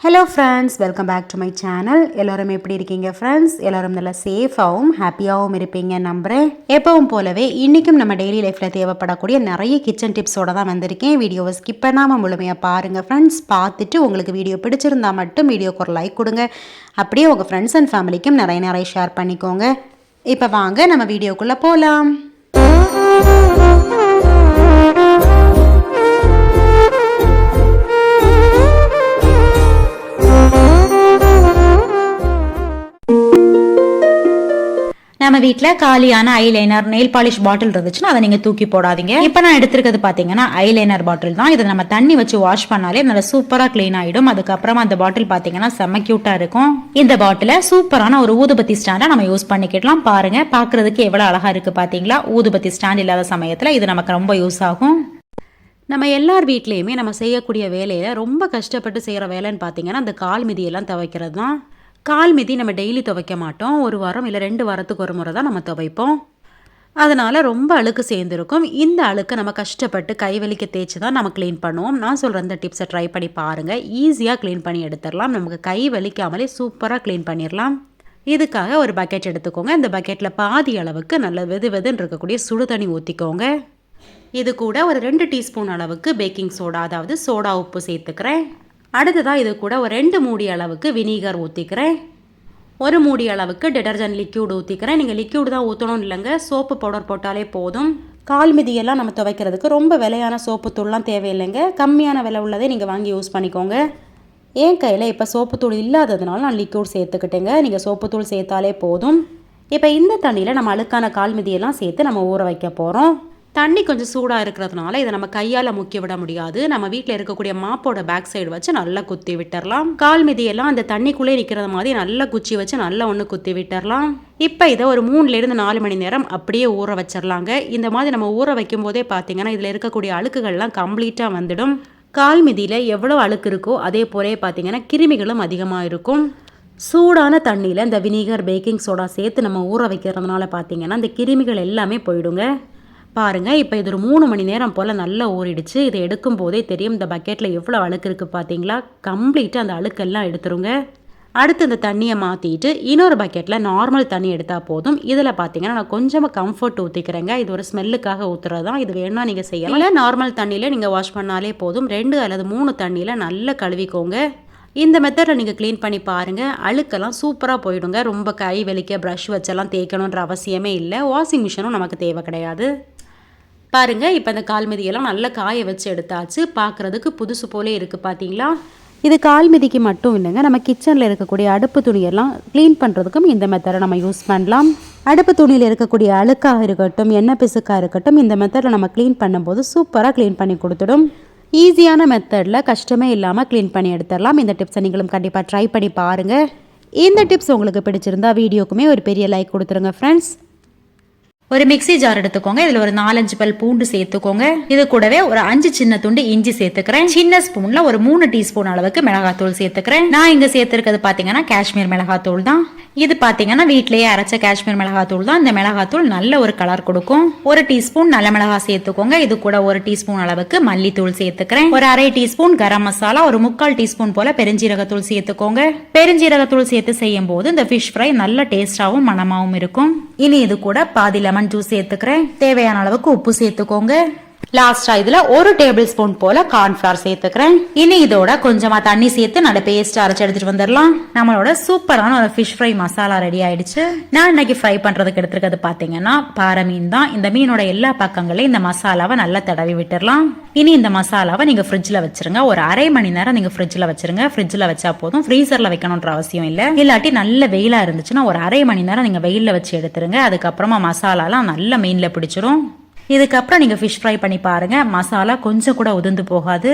Hello friends welcome back to my channel எல்லோரும் எப்படி இருக்கீங்க ஃப்ரெண்ட்ஸ் எல்லோரும் நல்லா சேஃபாகவும் ஹாப்பியாகவும் இருப்பீங்க நம்புகிறேன் எப்பவும் போலவே இன்றைக்கும் நம்ம டெய்லி லைஃப்பில் தேவைப்படக்கூடிய நிறைய கிச்சன் டிப்ஸோட தான் வந்திருக்கேன். வீடியோவை ஸ்கிப் பண்ணாமல் முழுமையாக பாருங்கள் ஃப்ரெண்ட்ஸ் பார்த்துட்டு உங்களுக்கு வீடியோ பிடிச்சிருந்தா மட்டும் வீடியோக்கு ஒரு லைக் கொடுங்க. அப்படியே உங்கள் ஃப்ரெண்ட்ஸ் அண்ட் ஃபேமிலிக்கும் நிறைய நிறைய ஷேர் பண்ணிக்கோங்க. இப்போ வாங்க நம்ம வீடியோக்குள்ளே போகலாம் நம்ம வீட்ல காலியான ஐலைனர் நெயில் பாலிஷ் பாட்டில் இருந்துச்சுன்னா அதை நீங்க தூக்கி போடாதீங்க. இப்போ நான் எடுத்திருக்கிறது பாத்தீங்கன்னா ஐலைனர் பாட்டில் தான். இதை நம்ம தண்ணி வச்சு வாஷ் பண்ணாலே நல்லா சூப்பரா க்ளீன் ஆயிடும். அதுக்கப்புறமா அந்த பாட்டில் பாத்தீங்கன்னா செம்ம கியூட்டா இருக்கும். இந்த பாட்டில சூப்பரான ஒரு ஊதுபத்தி ஸ்டாண்டா நம்ம யூஸ் பண்ணிக்கலாம் பாருங்க பாக்குறதுக்கு எவ்வளவு அழகா இருக்கு பாத்தீங்களா? ஊதுபத்தி ஸ்டாண்ட் இல்லாத சமயத்துல இது நமக்கு ரொம்ப யூஸ் ஆகும். நம்ம எல்லார் வீட்லேயுமே நம்ம செய்யக்கூடிய வேலையை ரொம்ப கஷ்டப்பட்டு செய்கிற வேலைன்னு பார்த்தீங்கன்னா அந்த கால் மிதியெல்லாம் துவைக்கிறது தான். கால் மிதி நம்ம டெய்லி துவைக்க மாட்டோம். ஒரு வாரம் இல்லை ரெண்டு வாரத்துக்கு ஒரு முறை தான் நம்ம துவைப்போம். அதனால் ரொம்ப அழுக்கு சேர்ந்துருக்கும். இந்த அழுக்கு நம்ம கஷ்டப்பட்டு கை வலிக்க தேய்ச்சி தான் நம்ம க்ளீன் பண்ணுவோம். நான் சொல்கிற இந்த டிப்ஸை ட்ரை பண்ணி பாருங்கள் ஈஸியாக க்ளீன் பண்ணி எடுத்துடலாம். நமக்கு கை வலிக்காமலே சூப்பராக க்ளீன் பண்ணிடலாம். இதுக்காக ஒரு பக்கெட் எடுத்துக்கோங்க. இந்த பக்கெட்டில் பாதி அளவுக்கு நல்ல வெது வெதுன்னு இருக்கக்கூடிய சுடு தண்ணி ஊற்றிக்கோங்க இது கூட ஒரு ரெண்டு டீஸ்பூன் அளவுக்கு பேக்கிங் சோடா அதாவது சோடா உப்பு சேர்த்துக்கிறேன். அடுத்ததாக இது கூட ஒரு ரெண்டு மூடி அளவுக்கு வினிகர் ஊற்றிக்கிறேன் ஒரு மூடி அளவுக்கு டிடர்ஜென்ட் லிக்யூட் ஊற்றிக்கிறேன் நீங்கள் லிக்யூடு தான் ஊற்றணும் இல்லைங்க. சோப்பு பவுடர் போட்டாலே போதும். கால் மிதியெல்லாம் நம்ம துவைக்கிறதுக்கு ரொம்ப விலையான சோப்பு தூள்லாம் தேவையில்லைங்க. கம்மியான விலை உள்ளதே நீங்கள் வாங்கி யூஸ் பண்ணிக்கோங்க. என் கையில் இப்போ சோப்புத்தூள் இல்லாததுனால நான் லிக்யூட் சேர்த்துக்கிட்டேங்க. நீங்கள் சோப்புத்தூள் சேர்த்தாலே போதும். இப்போ இந்த தண்ணியில் நம்ம அழுக்கான கால் மிதியெல்லாம் சேர்த்து நம்ம ஊற வைக்க போகிறோம் தண்ணி கொஞ்சம் சூடாக இருக்கிறதுனால இதை நம்ம கையால் முக்கி விட முடியாது. நம்ம வீட்டில் இருக்கக்கூடிய மாப்போட பேக் சைடு வச்சு நல்லா குத்தி விட்டுறலாம். கால் மிதியெல்லாம் அந்த தண்ணிக்குள்ளே நிற்கிறது மாதிரி நல்லா குச்சி வச்சு நல்லா ஒன்று குத்தி விட்டுறலாம். இப்போ இதை ஒரு மூணுலேருந்து நாலு மணி நேரம் அப்படியே ஊற வச்சிடலாங்க இந்த மாதிரி நம்ம ஊற வைக்கும் போதே பார்த்தீங்கன்னா இதில் இருக்கக்கூடிய அழுக்குகள்லாம் கம்ப்ளீட்டாக வந்துடும். கால் மிதியில் எவ்வளோ அழுக்கு இருக்கோ அதே போலே பார்த்தீங்கன்னா கிருமிகளும் அதிகமாக இருக்கும். சூடான தண்ணியில் இந்த வினிகர் பேக்கிங் சோடா சேர்த்து நம்ம ஊற வைக்கிறதுனால பார்த்தீங்கன்னா இந்த கிருமிகள் எல்லாமே போயிடுங்க. பாருங்கள் இப்போ இது ஒரு மூணு மணி நேரம் போல் நல்லா ஊறிடுச்சு. இதை எடுக்கும் போதே தெரியும் இந்த பக்கெட்டில் எவ்வளோ அழுக்கு இருக்குது பார்த்தீங்களா கம்ப்ளீட்டாக அந்த அழுக்கெல்லாம் எடுத்துருங்க. அடுத்து இந்த தண்ணியை மாற்றிட்டு இன்னொரு பக்கெட்டில் நார்மல் தண்ணி எடுத்தால் போதும். இதில் பார்த்தீங்கன்னா நான் கொஞ்சமாக கம்ஃபர்ட் ஊற்றிக்கிறேங்க இது ஒரு ஸ்மெல்லுக்காக ஊற்றுறது தான் இது வேணும்னா நீங்கள் செய்யலாம். இல்லை நார்மல் தண்ணியில் நீங்கள் வாஷ் பண்ணாலே போதும். ரெண்டு அல்லது மூணு தண்ணியில் நல்லா கழுவிக்கோங்க. இந்த மெத்தடில் நீங்கள் க்ளீன் பண்ணி பாருங்கள் அழுக்கெல்லாம் சூப்பராக போயிடுங்க. ரொம்ப கை வலிக்க ப்ரஷ் வச்செல்லாம் தேய்க்கணுன்ற அவசியமே இல்லை. வாஷிங் மிஷினும் நமக்கு தேவை கிடையாது. பாருங்கள் இப்போ இந்த கால்மிதியெல்லாம் நல்லா காய வச்சு எடுத்தாச்சு. பார்க்குறதுக்கு புதுசு போலே இருக்குது பார்த்தீங்களா இது கால்மிதிக்கு மட்டும் இல்லைங்க நம்ம கிச்சனில் இருக்கக்கூடிய அடுப்பு துணியெல்லாம் க்ளீன் பண்ணுறதுக்கும் இந்த மெத்தடை நம்ம யூஸ் பண்ணலாம். அடுப்பு துணியில் இருக்கக்கூடிய அழுக்காக இருக்கட்டும் எண்ணெய் பிசுக்காக இருக்கட்டும் இந்த மெத்தடில் நம்ம க்ளீன் பண்ணும்போது சூப்பராக க்ளீன் பண்ணி கொடுத்துடும். ஈஸியான மெத்தடில் கஷ்டமே இல்லாமல் க்ளீன் பண்ணி எடுத்துடலாம். இந்த டிப்ஸை நீங்களும் கண்டிப்பாக ட்ரை பண்ணி பாருங்கள் இந்த டிப்ஸ் உங்களுக்கு பிடிச்சிருந்தா வீடியோக்குமே ஒரு பெரிய லைக் கொடுத்துருங்க ஃப்ரெண்ட்ஸ் ஒரு மிக்ஸி ஜார் எடுத்துக்கோங்க. இதுல ஒரு நாலஞ்சு பல் பூண்டு சேர்த்துக்கோங்க. இது கூடவே ஒரு அஞ்சு சின்ன துண்டு இஞ்சி சேர்த்துக்கிறேன். சின்ன ஸ்பூன்ல ஒரு மூணு டீஸ்பூன் அளவுக்கு மிளகாத்தூள் சேர்த்துக்கிறேன். நான் இங்க சேர்த்திருக்கிறது பாத்தீங்கன்னா காஷ்மீர் மிளகாத்தூள் தான். இது பாத்தீங்கன்னா வீட்லயே அரைச்ச காஷ்மீர் மிளகாத்தூள் தான். இந்த மிளகாத்தூள் நல்ல ஒரு கலர் கொடுக்கும். ஒரு டீஸ்பூன் நல்ல மிளகா சேர்த்துக்கோங்க. இது கூட ஒரு டீஸ்பூன் அளவுக்கு மல்லித்தூள் சேர்த்துக்கிறேன். ஒரு அரை டீஸ்பூன் கரம் மசாலா ஒரு முக்கால் டீஸ்பூன் போல பெருஞ்சீரகத்தூள் சேர்த்துக்கோங்க. பெருஞ்சீரகத்தூள் சேர்த்து செய்யும் போது இந்த ஃபிஷ் ஃப்ரை நல்ல டேஸ்டாவும் மனமாவும் இருக்கும். இனி இது கூட பாதி லெமன் ஜூஸ் சேர்த்துக்கிறேன். தேவையான அளவுக்கு உப்பு சேர்த்துக்கோங்க. லாஸ்டா இதுல ஒரு டேபிள் ஸ்பூன் போல கார்ன்ஃபிளவர் சேர்த்துக்கிறேன். இனி இதோட கொஞ்சமா தண்ணி சேர்த்து நல்ல பேஸ்ட் அரைச்சு எடுத்துட்டு வந்துடலாம். நம்மளோட சூப்பரான ஒரு ஃபிஷ் ஃப்ரை மசாலா ரெடி ஆயிடுச்சு. நான் இன்னைக்கு ஃப்ரை பண்றதுக்கு எடுத்துருக்கிறது பாத்தீங்கன்னா பாறை மீன் தான். இந்த மீனோட எல்லா பக்கங்களையும் இந்த மசாலாவை நல்லா தடவி விட்டுடலாம். இனி இந்த மசாலாவை நீங்க ஃப்ரிட்ஜ்ல வச்சிருங்க. ஒரு அரை மணி நேரம் நீங்க ஃப்ரிட்ஜ்ல வச்சிருங்க. ஃப்ரிட்ஜ்ல வச்சா போதும். ஃப்ரீசர்ல வைக்கணும்ன்ற அவசியம் இல்ல. இல்லாட்டி நல்ல வெயிலா இருந்துச்சுன்னா ஒரு அரை மணி நேரம் நீங்க வெயில்ல வச்சு எடுத்துருங்க. அதுக்கப்புறமா மசாலாலாம் நல்ல மீன்ல பிடிச்சிரும். இதுக்கப்புறம் நீங்கள் ஃபிஷ் ஃப்ரை பண்ணி பாருங்கள் மசாலா கொஞ்சம் கூட உதிர்ந்து போகாது.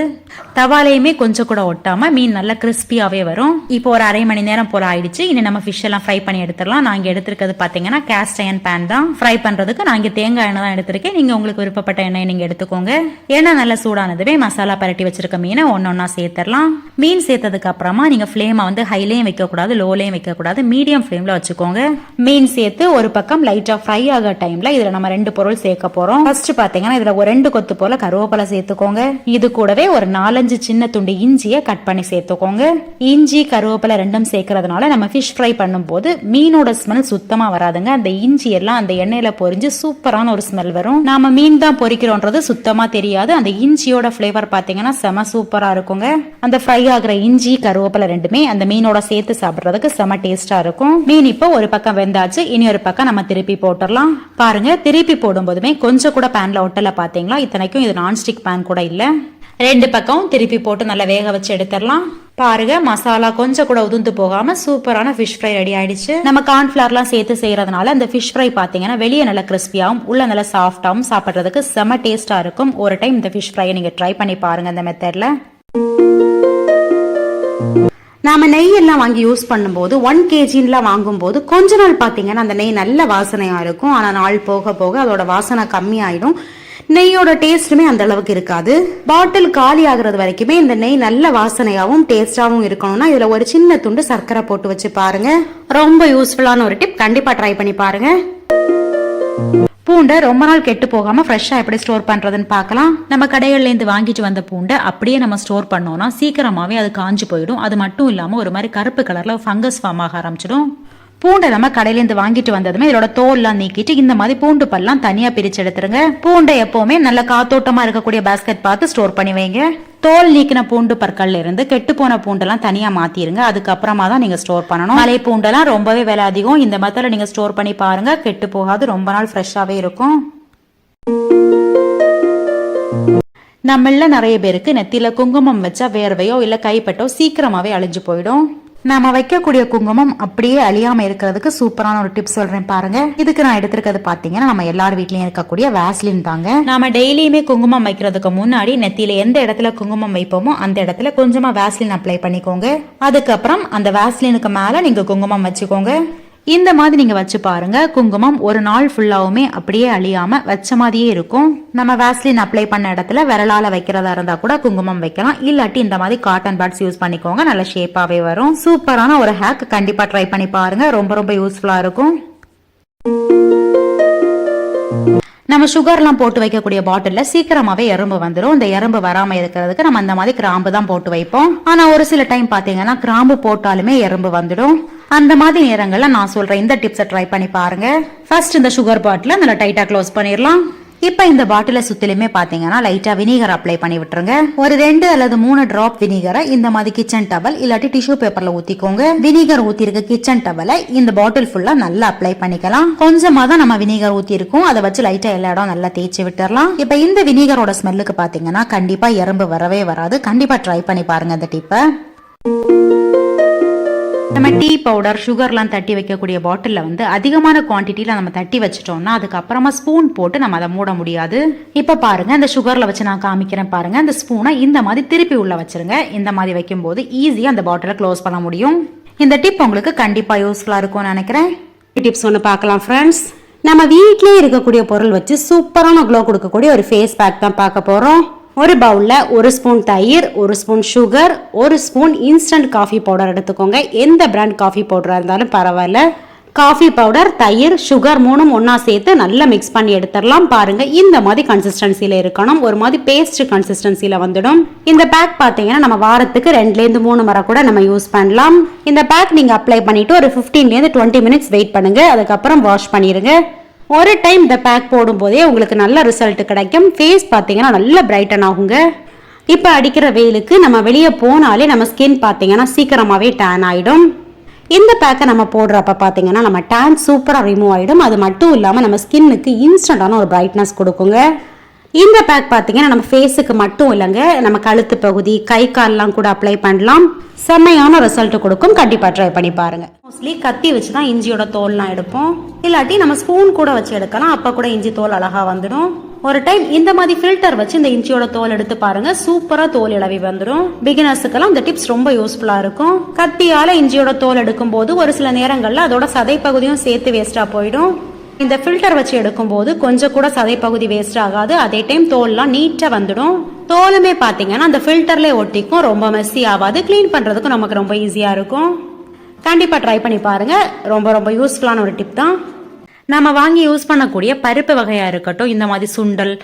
தவாலையுமே கொஞ்சம் கூட ஒட்டாமல் மீன் நல்லா கிறிஸ்பியாகவே வரும். இப்போ ஒரு அரை மணி நேரம் போல் ஆயிடுச்சு. இனி நம்ம ஃபிஷ் எல்லாம் ஃப்ரை பண்ணி எடுத்துடலாம். நான் இங்கே எடுத்துருக்கிறது பார்த்தீங்கன்னா கேஸ்ட் அயன் பேன் தான். ஃப்ரை பண்ணுறதுக்கு நான் இங்கே தேங்காய் எண்ணெய் தான் எடுத்திருக்கேன். நீங்கள் உங்களுக்கு விருப்பப்பட்ட எண்ணெய் நீங்கள் எடுத்துக்கோங்க. எண்ணெய் நல்லா சூடானதுவே மசாலா பரட்டி வச்சிருக்க மீனை ஒன்று ஒன்றா சேர்த்துடலாம். மீன் சேர்த்ததுக்கு அப்புறமா நீங்கள் ஃப்ளேமை வந்து ஹைலேயும் வைக்கக்கூடாது லோலையும் வைக்கக்கூடாது. மீடியம் ஃப்ளேமில் வச்சுக்கோங்க. மீன் சேர்த்து ஒரு பக்கம் லைட்டாக ஃப்ரை ஆகிற டைமில் இதில் நம்ம ரெண்டு பொருள் சேர்க்க போகிறோம் ஃபர்ஸ்ட் பாத்தீங்கன்னா இதுல ஒரு ரெண்டு கொத்து போல கருவேப்பிலை சேர்த்துக்கோங்க. இது கூடவே ஒரு நாலஞ்சு சின்ன துண்டு இஞ்சியை கட் பண்ணி சேர்த்துக்கோங்க. இஞ்சி கருவேப்பிலை ரெண்டும் சேர்க்கறதுனால நம்ம ஃபிஷ் ஃப்ரை பண்ணும்போது மீனோட ஸ்மெல் சுத்தமா வராதுங்க. அந்த இஞ்சி எல்லாம் அந்த எண்ணெயில பொரிஞ்சு சூப்பரான ஒரு ஸ்மெல் வரும். நாம மீன் தான் பொரிக்கிறோன்றது சுத்தமா தெரியாது. அந்த இஞ்சியோட ஃபிளேவர் பாத்தீங்கன்னா செம சூப்பரா இருக்குங்க. அந்த ஃப்ரை ஆகுற இஞ்சி கருவேப்பிலை ரெண்டுமே அந்த மீனோட சேர்த்து சாப்பிடுறதுக்கு செம டேஸ்டா இருக்கும். மீன் இப்போ ஒரு பக்கம் வெந்தாச்சு இனி ஒரு பக்கம் நம்ம திருப்பி போட்டுடலாம். பாருங்க திருப்பி போடும்போதுமே கொஞ்சம் கூட பேனில் ஒட்டல பார்த்தீங்களா இத்தனைக்கும் இது நான்ஸ்டிக் பேன் கூட இல்லை. ரெண்டு பக்கம் திருப்பி போட்டு நல்லா வேக வச்சு எடுத்துடலாம். பாருங்க மசாலா கொஞ்சம் கூட உதுந்து போகாம சூப்பரான ஃபிஷ் ஃப்ரை ரெடி ஆயிடுச்சு. நம்ம கார்ன்ஃபிளவர்லாம் சேர்த்து செய்யறதுனால அந்த ஃபிஷ் ஃப்ரை பாத்தீங்கன்னா வெளியே நல்லா கிறிஸ்பியாகவும் உள்ள நல்லா சாஃப்டாகவும் சாப்பிட்றதுக்கு செம டேஸ்டா இருக்கும். ஒரு டைம் இந்த ஃபிஷ் ஃப்ரையை நீங்க ட்ரை பண்ணி பாருங்க இந்த மெத்தட்ல நாம நெய் எல்லாம் வாங்கி யூஸ் பண்ணும்போது ஒன் கேஜின்லாம் வாங்கும்போது கொஞ்ச நாள் பார்த்தீங்கன்னா அந்த நெய் நல்ல வாசனையாக இருக்கும். ஆனால் நாள் போக போக அதோட வாசனை கம்மியாயிடும். நெய்யோட டேஸ்ட்டுமே அந்த அளவுக்கு இருக்காது. பாட்டில் காலி ஆகுறது வரைக்குமே இந்த நெய் நல்ல வாசனையாகவும் டேஸ்டாகவும் இருக்கணும்னா இதில் ஒரு சின்ன துண்டு சர்க்கரை போட்டு வச்சு பாருங்க. ரொம்ப யூஸ்ஃபுல்லான ஒரு டிப் கண்டிப்பாக ட்ரை பண்ணி பாருங்க. பூண்டை ரொம்ப நாள் கெட்டு போகாமல் ஃப்ரெஷ்ஷாக எப்படி ஸ்டோர் பண்ணுறதுன்னு பார்க்கலாம். நம்ம கடைகள்லேருந்து வாங்கிட்டு வந்த பூண்டை அப்படியே நம்ம ஸ்டோர் பண்ணோம்னா சீக்கிரமாகவே அது காஞ்சு போயிடும். அது மட்டும் இல்லாமல் ஒரு மாதிரி கருப்பு கலரில் ஃபங்கஸ் ஃபார்ம் ஆக ஆரம்பிச்சிடும். பூண்டை நம்ம கடையிலேருந்து வாங்கிட்டு வந்ததுமே இதோட தோல்லாம் நீக்கிட்டு இந்த மாதிரி பூண்டு பல்லாம் தனியாக பிரித்து எடுத்துருங்க. பூண்டை எப்போவுமே நல்ல காத்தோட்டமாக இருக்கக்கூடிய பேஸ்கெட் பார்த்து ஸ்டோர் பண்ணி வைங்க. தோல் நீக்கின பூண்டு பற்கள்ல இருந்து கெட்டு போன பூண்டெல்லாம் தனியா மாத்திருங்க. அதுக்கப்புறமா தான் நீங்க ஸ்டோர் பண்ணணும். மலை பூண்டெல்லாம் ரொம்பவே விலை அதிகம். இந்த மெத்தட்ல நீங்க ஸ்டோர் பண்ணி பாருங்க. கெட்டு போகாது. ரொம்ப நாள் ஃப்ரெஷ்ஷாவே இருக்கும். நம்மள நிறைய பேருக்கு நெத்தியில குங்குமம் வச்சா வேர்வையோ இல்ல கைப்பட்டோ சீக்கிரமாவே அழிஞ்சு போயிடும். நம்ம வைக்கக்கூடிய குங்குமம் அப்படியே அழியாம இருக்கிறதுக்கு சூப்பரான ஒரு டிப்ஸ் சொல்றேன் பாருங்க. இதுக்கு நான் எடுத்திருக்கிறது பாத்தீங்கன்னா நம்ம எல்லார் வீட்லயும் இருக்கக்கூடிய வேஸ்லின் தாங்க. நாம டெய்லியுமே குங்குமம் வைக்கிறதுக்கு முன்னாடி நெத்தியில எந்த இடத்துல குங்குமம் வைப்போமோ அந்த இடத்துல கொஞ்சமா வேஸ்லின் அப்ளை பண்ணிக்கோங்க. அதுக்கப்புறம் அந்த வேஸ்லினுக்கு மேல நீங்க குங்குமம் வச்சுக்கோங்க. இந்த மாதிரி நீங்கள் வச்சு பாருங்க. குங்குமம் ஒரு நாள் ஃபுல்லாவுமே அப்படியே அழியாமல் வச்ச மாதிரியே இருக்கும். நம்ம வேஸ்லின் அப்ளை பண்ண இடத்துல விரலால் வைக்கிறதா இருந்தால் கூட குங்குமம் வைக்கலாம். இல்லாட்டி இந்த மாதிரி காட்டன் பேட்ஸ் யூஸ் பண்ணிக்கோங்க. நல்ல ஷேப்பாகவே வரும். சூப்பரான ஒரு ஹேக் கண்டிப்பாக ட்ரை பண்ணி பாருங்க. ரொம்ப ரொம்ப யூஸ்ஃபுல்லாக இருக்கும். நம்ம சுகர்லாம் போட்டு வைக்கக்கூடிய பாட்டிலில் சீக்கிரமாவே எறும்பு வந்துடும் இந்த எறும்பு வராம இருக்கிறதுக்கு நம்ம அந்த மாதிரி கிராம்பு தான் போட்டு வைப்போம். ஆனா ஒரு சில டைம் பாத்தீங்கன்னா கிராம்பு போட்டாலுமே எறும்பு வந்துடும். அந்த மாதிரி நேரங்களில் நான் சொல்கிறேன் இந்த டிப்ஸை ட்ரை பண்ணி பாருங்க. ஃபர்ஸ்ட் இந்த சுகர் பாட்டில நல்லா டைட்டாக க்ளோஸ் பண்ணிடலாம். இப்போ இந்த பாட்டில சுத்திலுமே பார்த்தீங்கன்னா லைட்டாக வினிகர் அப்ளை பண்ணி விட்டுருங்க. ஒரு ரெண்டு அல்லது மூணு ட்ராப் வினிகரை இந்த மாதிரி கிச்சன் டவல் இல்லாட்டி டிஷ்யூ பேப்பர்ல ஊத்திக்கோங்க. வினிகர் ஊற்றிருக்க கிச்சன் டவலை இந்த பாட்டில் ஃபுல்லா நல்லா அப்ளை பண்ணிக்கலாம். கொஞ்சமா தான் நம்ம வினிகர் ஊற்றிருக்கோம் அதை வச்சு லைட்டா எல்லா இடம் நல்லா தேய்ச்சி விட்டுறலாம் இப்போ இந்த வினிகரோட ஸ்மெல்லுக்கு பார்த்தீங்கன்னா கண்டிப்பா எறும்பு வரவே வராது. கண்டிப்பா ட்ரை பண்ணி பாருங்க அந்த டிப்பை நம்ம டீ பவுடர் சுகர்லாம் தட்டி வைக்கக்கூடிய பாட்டிலில் வந்து அதிகமான குவான்டிட்டியில் நம்ம தட்டி வச்சிட்டோம்னா அதுக்கப்புறமா ஸ்பூன் போட்டு நம்ம அதை மூட முடியாது. இப்போ பாருங்க அந்த சுகரில் வச்சு நான் காமிக்கிறேன் பாருங்க. இந்த ஸ்பூனை இந்த மாதிரி திருப்பி உள்ள வச்சிருங்க. இந்த மாதிரி வைக்கும்போது ஈஸியாக அந்த பாட்டிலை க்ளோஸ் பண்ண முடியும். இந்த டிப் உங்களுக்கு கண்டிப்பாக யூஸ்ஃபுல்லாக இருக்கும்னு நினைக்கிறேன். டிப்ஸ் ஒன்று பார்க்கலாம் ஃப்ரெண்ட்ஸ் நம்ம வீட்லயே இருக்கக்கூடிய பொருள் வச்சு சூப்பரான க்ளோ கொடுக்கக்கூடிய ஒரு ஃபேஸ் பேக் தான் பார்க்க போகிறோம் ஒரு பவுலில் ஒரு ஸ்பூன் தயிர் ஒரு ஸ்பூன் சுகர் ஒரு ஸ்பூன் இன்ஸ்டன்ட் காஃபி பவுடர் எடுத்துக்கோங்க. எந்த பிராண்ட் காஃபி பவுடராக இருந்தாலும் பரவாயில்ல. காஃபி பவுடர் தயிர் சுகர் மூணும் ஒன்றா சேர்த்து நல்லா மிக்ஸ் பண்ணி எடுத்துடலாம். பாருங்கள் இந்த மாதிரி கன்சிஸ்டன்சியில் இருக்கணும். ஒரு மாதிரி பேஸ்ட் கன்சிஸ்டன்சியில் வந்துடும். இந்த பேக் பார்த்தீங்கன்னா நம்ம வாரத்துக்கு ரெண்டுலேருந்து மூணு முறை கூட நம்ம யூஸ் பண்ணலாம். இந்த பேக் நீங்கள் அப்ளை பண்ணிவிட்டு ஒரு ஃபிஃப்டீன்லேருந்து டுவெண்ட்டி மினிட்ஸ் வெயிட் பண்ணுங்க. அதுக்கப்புறம் வாஷ் பண்ணிடுங்க. ஒரு டைம் இந்த பேக் போடும்போதே உங்களுக்கு நல்ல ரிசல்ட் கிடைக்கும். ஃபேஸ் பார்த்தீங்கன்னா நல்ல பிரைட்டன் ஆகுங்க. இப்போ அடிக்கிற வெயிலுக்கு நம்ம வெளியே போனாலே நம்ம ஸ்கின் பார்த்தீங்கன்னா சீக்கிரமாகவே டேன் ஆகிடும் இந்த பேக்கை நம்ம போடுறப்ப பார்த்தீங்கன்னா நம்ம டேன் சூப்பராக ரிமூவ் ஆகிடும் அது மட்டும் இல்லாமல் நம்ம ஸ்கின்னுக்கு இன்ஸ்டண்ட்டான ஒரு பிரைட்னஸ் கொடுக்குங்க. இந்த பேக் பார்த்தீங்கன்னா நம்ம ஃபேஸுக்கு மட்டும் இல்லைங்க. நம்ம கழுத்து பகுதி கை கால்லாம் கூட அப்ளை பண்ணலாம். செம்மையான ரிசல்ட் கொடுக்கும். கண்டிப்பாக ட்ரை பண்ணி பாருங்க. மோஸ்ட்லி கத்தி வச்சு தான் இஞ்சியோட தோல்லாம் எடுப்போம். இல்லாட்டி நம்ம ஸ்பூன் கூட வச்சு எடுக்கலாம். அப்போ கூட இஞ்சி தோல் அழகாக வந்துடும். ஒரு டைம் இந்த மாதிரி ஃபில்டர் வச்சு இந்த இஞ்சியோட தோல் எடுத்து பாருங்க. சூப்பராக தோல் இழவி வந்துடும். பிகினர்ஸுக்கெல்லாம் இந்த டிப்ஸ் ரொம்ப யூஸ்ஃபுல்லாக இருக்கும். கத்தியால் இஞ்சியோட தோல் எடுக்கும் போது ஒரு சில நேரங்களில் அதோட சதை பகுதியும் சேர்த்து வேஸ்ட்டாக போயிடும். இந்த ஃபில்டர் வச்சு எடுக்கும்போது கொஞ்சம் கூட சதைப்பகுதி வேஸ்ட் ஆகாது. அதே டைம் தோல்லாம் நீட்டா வந்துடும். தோலுமே பாத்தீங்கன்னா அந்த ஃபில்டர்லேயே ஒட்டிக்கும். ரொம்ப மெஸ்ஸி ஆகாது. க்ளீன் பண்றதுக்கும் நமக்கு ரொம்ப ஈஸியா இருக்கும். கண்டிப்பா ட்ரை பண்ணி பாருங்க. ரொம்ப ரொம்ப யூஸ்ஃபுல்லான ஒரு டிப் தான். நம்ம வாங்கி யூஸ் பண்ணக்கூடிய பருப்பு வகையா இருக்கட்டும் இந்த மாதிரி சுண்டல்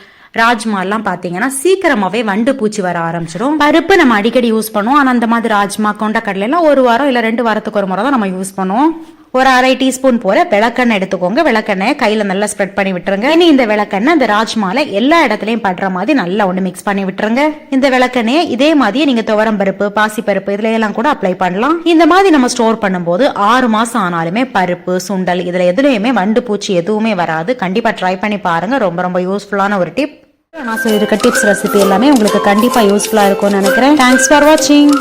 ராஜ்மா எல்லாம் பாத்தீங்கன்னா சீக்கிரமாவே வண்டு பூச்சி வர ஆரம்பிச்சிடும் பருப்பு நம்ம அடிக்கடி யூஸ் பண்ணுவோம். ஆனா அந்த மாதிரி ராஜ்மா கொண்டக்கடலை எல்லாம் ஒரு வாரம் இல்ல ரெண்டு வாரத்துக்கு ஒரு முறை தான் நம்ம யூஸ் பண்ணுவோம். ஒரு அரை டீஸ்பூன் போல விளக்கெண்ணெய் எடுத்துக்கோங்க. விளக்கெண்ணெய் கையில நல்லா ஸ்ப்ரெட் பண்ணி விட்டுருங்க. இனி இந்த விளக்கெண்ணெய் இந்த ராஜ்மால எல்லா இடத்துலயும் படுற மாதிரி நல்லா ஒண்ணு மிக்ஸ் பண்ணி விட்டுருங்க. இந்த விளக்கெண்ணெயை இதே மாதிரியே நீங்க துவரம் பருப்பு பாசி பருப்பு இதுல எல்லாம் கூட அப்ளை பண்ணலாம். இந்த மாதிரி நம்ம ஸ்டோர் பண்ணும்போது ஆறு மாசம் ஆனாலுமே பருப்பு சுண்டல் இதுல எதுலயுமே வண்டு பூச்சி எதுவுமே வராது. கண்டிப்பா ட்ரை பண்ணி பாருங்க. ரொம்ப ரொம்ப யூஸ்ஃபுல்லான ஒரு டிப் நான் சொல்லியிருக்க டிப்ஸ் ரெசிபி எல்லாமே உங்களுக்கு கண்டிப்பா யூஸ்ஃபுல்லா இருக்கும்னு நினைக்கிறேன். தேங்க்ஸ் ஃபார் வாட்சிங்